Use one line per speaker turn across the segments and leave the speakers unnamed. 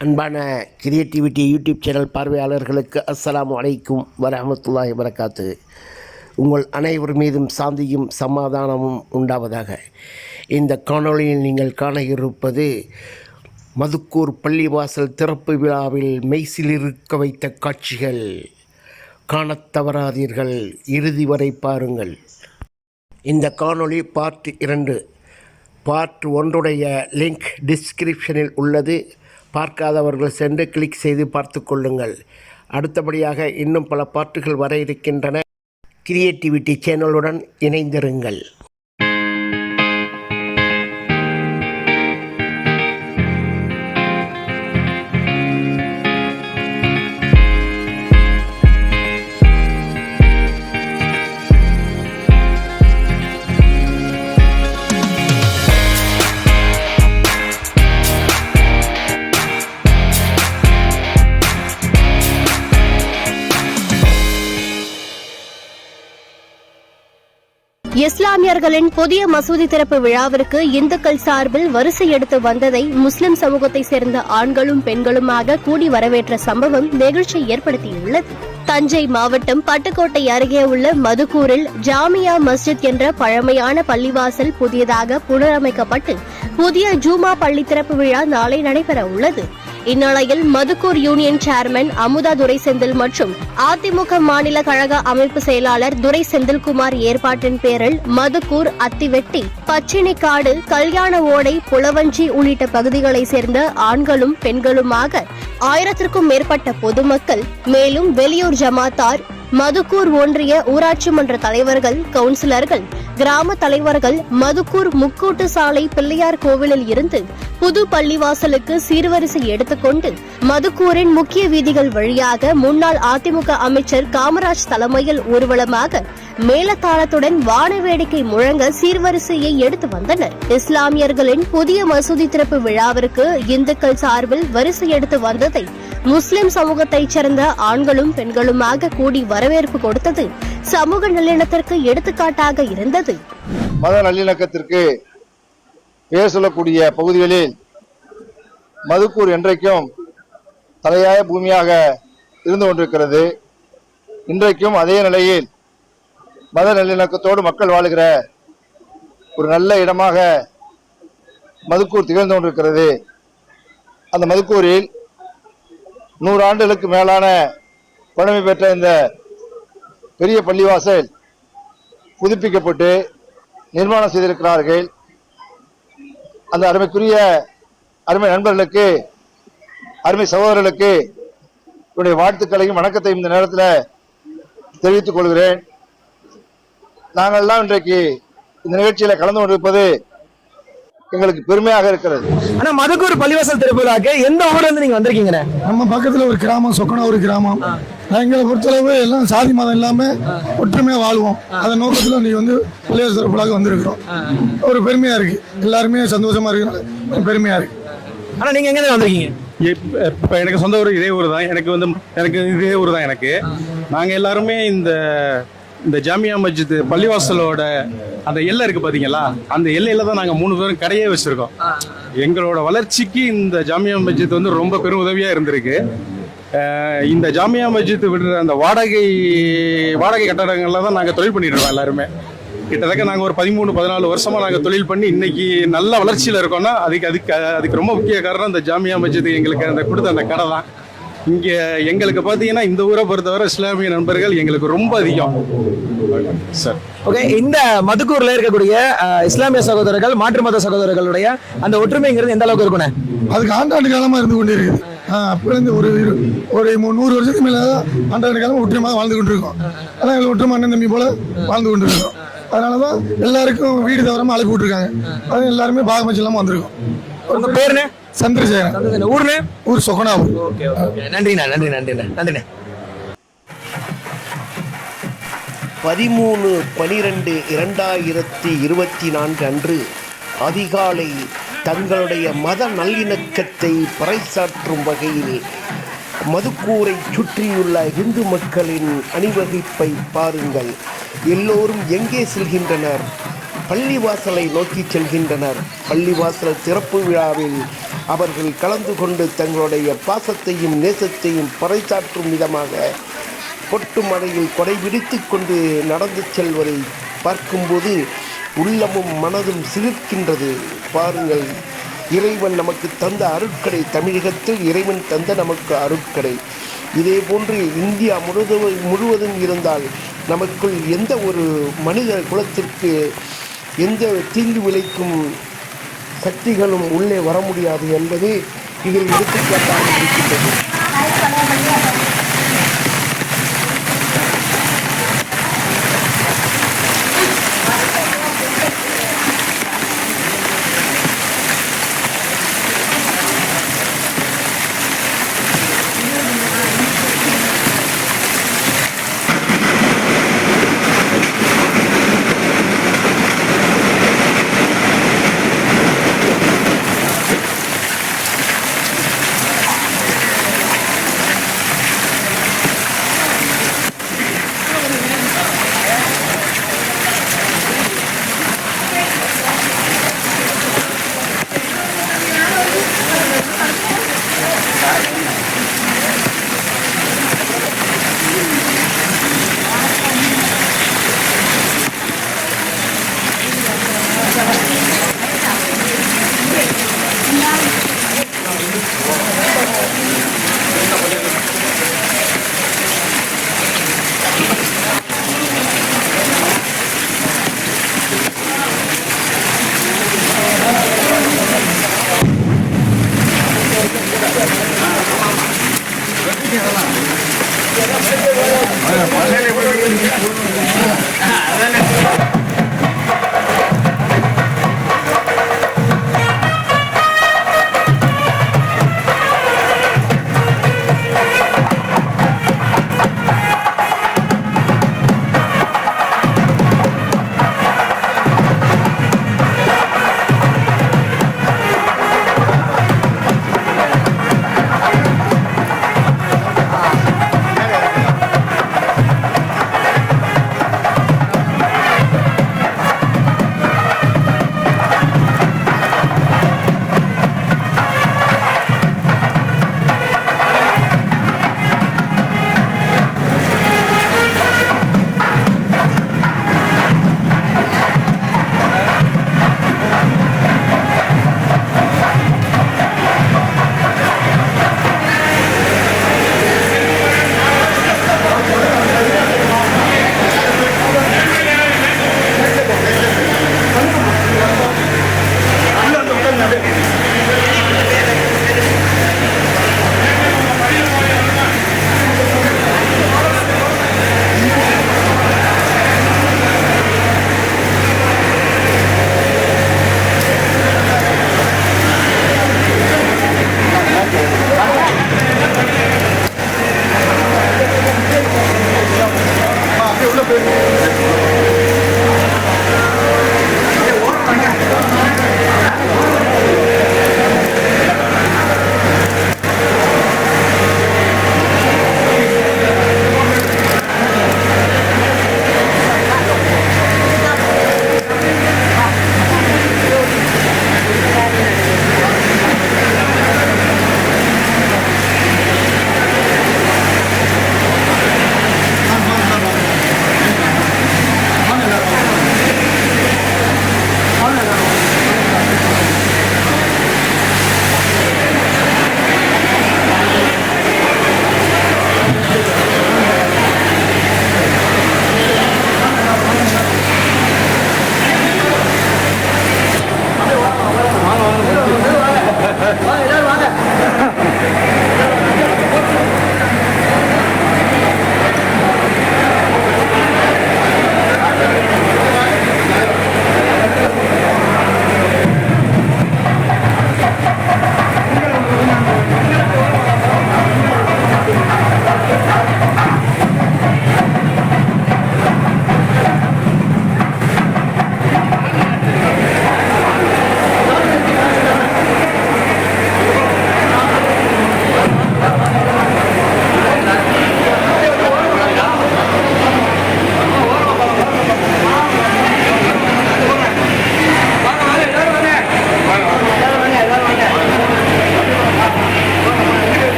அன்பான creativity YouTube channel பார்வையாளர்களுக்கு அஸ்லாம் வலைக்கும் வரமத்துல்லாஹி வரகாத்து உங்கள் அனைவர் மீதும் சாந்தியும் சமாதானமும் உண்டாவதாக. இந்த காணொளியில் நீங்கள் காண இருப்பது மதுக்கூர் பள்ளிவாசல் திறப்பு விழாவில் மெய்சிலிருக்க வைத்த காட்சிகள். காணத் தவறாதீர்கள் இறுதி வரை பாருங்கள். இந்த காணொளி பார்ட் இரண்டு. பார்ட் ஒன்றுடைய லிங்க் டிஸ்கிரிப்ஷனில் உள்ளது. பார்க்காதவர்கள் சென்று கிளிக் செய்து பார்த்து கொள்ளுங்கள். அடுத்தபடியாக இன்னும் பல பாட்டுகள் வர இருக்கின்றன. கிரியேட்டிவிட்டி சேனலுடன் இணைந்திருங்கள்.
இஸ்லாமியர்களின் புதிய மசூதி திறப்பு விழாவிற்கு இந்துக்கள் சார்பில் வரிசை எடுத்து வந்ததை முஸ்லிம் சமூகத்தை சேர்ந்த ஆண்களும் பெண்களுமாக கூடி வரவேற்ற சம்பவம் நெகிழ்ச்சி ஏற்படுத்தியுள்ளது. தஞ்சை மாவட்டம் பட்டுக்கோட்டை அருகே உள்ள மதுக்கூரில் ஜாமியா மஸ்ஜித் என்ற பழமையான பள்ளிவாசல் புதியதாக புனரமைக்கப்பட்டு புதிய ஜூமா பள்ளி திறப்பு விழா நாளை நடைபெற உள்ளது இந்நிலையில் மதுக்கூர் யூனியன் சேர்மன் அமுதா துரைசெந்தில் மற்றும் அதிமுக மாநில கழக அமைப்பு செயலாளர் துரை செந்தில்குமார் ஏற்பாட்டின் பேரில் மதுக்கூர் அத்திவெட்டி பச்சினிக்காடு கல்யாண ஓடை புலவஞ்சி உள்ளிட்ட பகுதிகளைச் சேர்ந்த ஆண்களும் பெண்களுமாக ஆயிரத்திற்கும் மேற்பட்ட பொதுமக்கள் மேலும் வெளியூர் ஜமாத்தார் மதுக்கூர் ஒன்றிய ஊராட்சி மன்ற தலைவர்கள் கவுன்சிலர்கள் கிராம தலைவர்கள் மதுக்கூர் முக்கூட்டு சாலை பிள்ளையார் கோவிலில் இருந்து புது பள்ளிவாசலுக்கு சீர்வரிசை எடுத்துக்கொண்டு மதுக்கூரின் முக்கிய வீதிகள் வழியாக முன்னாள் அதிமுக அமைச்சர் காமராஜ் தலைமையில் ஊர்வலமாக மேலதாளத்துடன் வான வேடிக்கை முழங்க சீர்வரிசையை எடுத்து வந்தனர். இஸ்லாமியர்களின் புதிய மசூதி திறப்பு விழாவிற்கு இந்துக்கள் சார்பில் வரிசை எடுத்து வந்ததை முஸ்லிம் சமூகத்தைச் சேர்ந்த ஆண்களும் பெண்களுமாக கூடி வரவேற்பு கொடுத்தது சமூக நல்லிணத்திற்கு எடுத்துக்காட்டாக இருந்தது.
மத நல்லிணக்கத்திற்கு பெயர் சொல்லக்கூடிய பகுதிகளில் மதுக்கூர் என்றைக்கும் தலையாய பூமியாக இருந்து கொண்டிருக்கிறது. இன்றைக்கும் அதே நிலையில் மத நல்லிணக்கத்தோடு மக்கள் வாழுகிற ஒரு நல்ல இடமாக மதுக்கூர் திகழ்ந்து கொண்டிருக்கிறது. அந்த மதுக்கூரில் நூறு ஆண்டுகளுக்கு மேலான பழமை பெற்ற இந்த பெரிய பள்ளிவாசல் புதுப்பிக்கப்பட்டு நிர்மாணம் செய்திருக்கிறார்கள். அந்த அருமைக்குரிய அருமை நண்பர்களுக்கு அருமை சகோதரர்களுக்கு என்னுடைய வாழ்த்துக்களையும் வணக்கத்தையும் இந்த நேரத்தில் தெரிவித்துக் கொள்கிறேன். நாங்கள்லாம் இன்றைக்கு இந்த நிகழ்ச்சியில் கலந்து கொண்டிருப்பது எங்களுக்கு பெருமையாக இருக்கிறது.
ஆனா மதுக்கூர் பள்ளிவாசல் திருவிழாக்கு எந்த ஊர்ல இருந்து நீங்க வந்திருக்கீங்கண்ணே
நம்ம பக்கத்துல ஒரு கிராமம் சொக்கனா ஒரு கிராமம். எங்களை பொறுத்தளவு எல்லாம் சாதி மதம் இல்லாம ஒற்றுமையா வாழ்வோம். அந்த நோக்கத்துல நீ வந்து பள்ளிவாசல் சிறப்புலாக வந்திருக்கிறோம். ஒரு பெருமையா இருக்கு. எல்லாருமே சந்தோஷமா இருக்கு. பெருமையா இருக்கு.
ஆனா நீங்க எங்க இருந்து வந்திருக்கீங்க?
இப்ப இப்ப எனக்கு சொந்த ஊர் இதே ஊர் தான் எனக்கு வந்து எனக்கு இதே ஊர் தான் எனக்கு நாங்க எல்லாருமே இந்த இந்த ஜாமியா மஸ்ஜித் பள்ளிவாசலோட அந்த எல்லை இருக்கு பாத்தீங்களா? அந்த எல்லையில தான் நாங்க மூணு பேரும் கடையே வச்சிருக்கோம். எங்களோட வளர்ச்சிக்கு இந்த ஜாமியா மஸ்ஜித் வந்து ரொம்ப பெரும் உதவியா இருந்திருக்கு இந்த ஜாமியா மஸ்ஜித் விடுற அந்த வாடகை வாடகை கட்டடங்கள்ல தான் நாங்க தொழில் பண்ணிட்டு இருக்கோம் எல்லாருமே. கிட்டத்தட்ட நாங்க ஒரு பதிமூணு பதினாலு வருஷமா நாங்க தொழில் பண்ணி இன்னைக்கு நல்ல வளர்ச்சியில இருக்கோம்னா அதுக்கு அதுக்கு அதுக்கு ரொம்ப முக்கிய காரணம் இந்த ஜாமியா மஸ்ஜித் எங்களுக்கு அந்த கொடுத்த அந்த கடை தான். இங்க எங்களுக்கு பாத்தீங்கன்னா இந்த ஊரை பொறுத்தவரை இஸ்லாமிய நண்பர்கள் எங்களுக்கு ரொம்ப அதிகம். சார்
ஓகே இந்த மதுக்கூர்ல இருக்கக்கூடிய இஸ்லாமிய சகோதரர்கள் மாற்று மத சகோதரர்களுடைய அந்த ஒற்றுமைங்கிறது எந்த அளவுக்கு இருக்குண்ணே?
அதுக்கு ஆண்டாண்டு காலமா இருந்து கொண்டு இருக்குது. இருந்து ஒரு இரு- ஒரு மு- நூறு வருஷத்துக்கு மேல தான் ஆண்டாண்டு காலமா ஒற்றுமையாக வாழ்ந்து கொண்டு இருக்கோம் அதான் எங்களுக்கு ஒற்றுமை அண்ணன் தம்பி போல வாழ்ந்து கொண்டு இருக்கோம் அதனாலதான் எல்லாருக்கும் வீடு தவறாம அழைப்பு விட்டுருக்காங்க. அது எல்லாருமே பாகமச்சு இல்லாம வந்திருக்கோம்.
உங்க பேருண்ணே
சந்திரசேகரன்.
ஊர்னே
ஊர் சொக்கனாவூர்
ஓகே ஓகே நன்றிண்ணா நன்றி நன்றிண்ணே நன்றிண்ணே.
பதிமூணு பனிரெண்டு இரண்டாயிரத்தி இருபத்தி நான்கு அன்று அதிகாலை தங்களுடைய மத நல்லிணக்கத்தை பறைசாற்றும் வகையில் மதுக்கூரை சுற்றியுள்ள இந்து மக்களின் அணிவகுப்பை பாருங்கள். எல்லோரும் எங்கே செல்கின்றனர்? பள்ளிவாசலை நோக்கி செல்கின்றனர். பள்ளிவாசல் திறப்பு விழாவில் அவர்கள் கலந்து கொண்டு தங்களுடைய பாசத்தையும் நேசத்தையும் பறைசாற்றும் விதமாக கொட்டு மழையில் கொடை கொண்டு நடந்து செல்வதை பார்க்கும்போது உள்ளமும் மனதும் சிலிர்க்கின்றது. பாருங்கள் இறைவன் நமக்கு தந்த அருட்கடை. தமிழகத்தில் இறைவன் தந்த நமக்கு அருட்கடை. இதே போன்று இந்தியா முழுவதும் முழுவதும் இருந்தால் நமக்குள் எந்த ஒரு மனித குலத்திற்கு எந்த தீங்கு விளைக்கும் சக்திகளும் உள்ளே வர முடியாது என்பது இதில் எடுத்துக்காட்டாக இருக்கின்றது.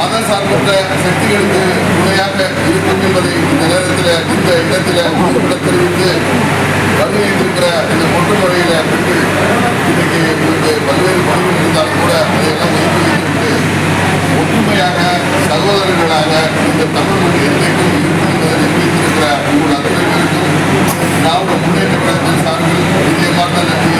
மத சார்பற்ற சக்திகளுக்கு துணையாக இருக்கும் என்பதை இந்த நேரத்தில் இந்த இடத்தில் குறிப்பிட தெரிவித்து வருகையிருக்கிற இந்த பொட்டு முறையில் பெண்கள் இன்றைக்கு உங்களுக்கு பல்வேறு பணிகள் இருந்தாலும் கூட அதையெல்லாம் ஒதுக்கி ஒற்றுமையாக சகோதரர்களாக இந்த தமிழ் மொழி என்றைக்கும் இருக்கும் என்பதை நிரூபித்திருக்கிற உங்கள் அத்தனை பேருக்கும் திராவிட முன்னேற்ற கழகத்தின் சார்பில் இதயமார்ந்த நன்றியை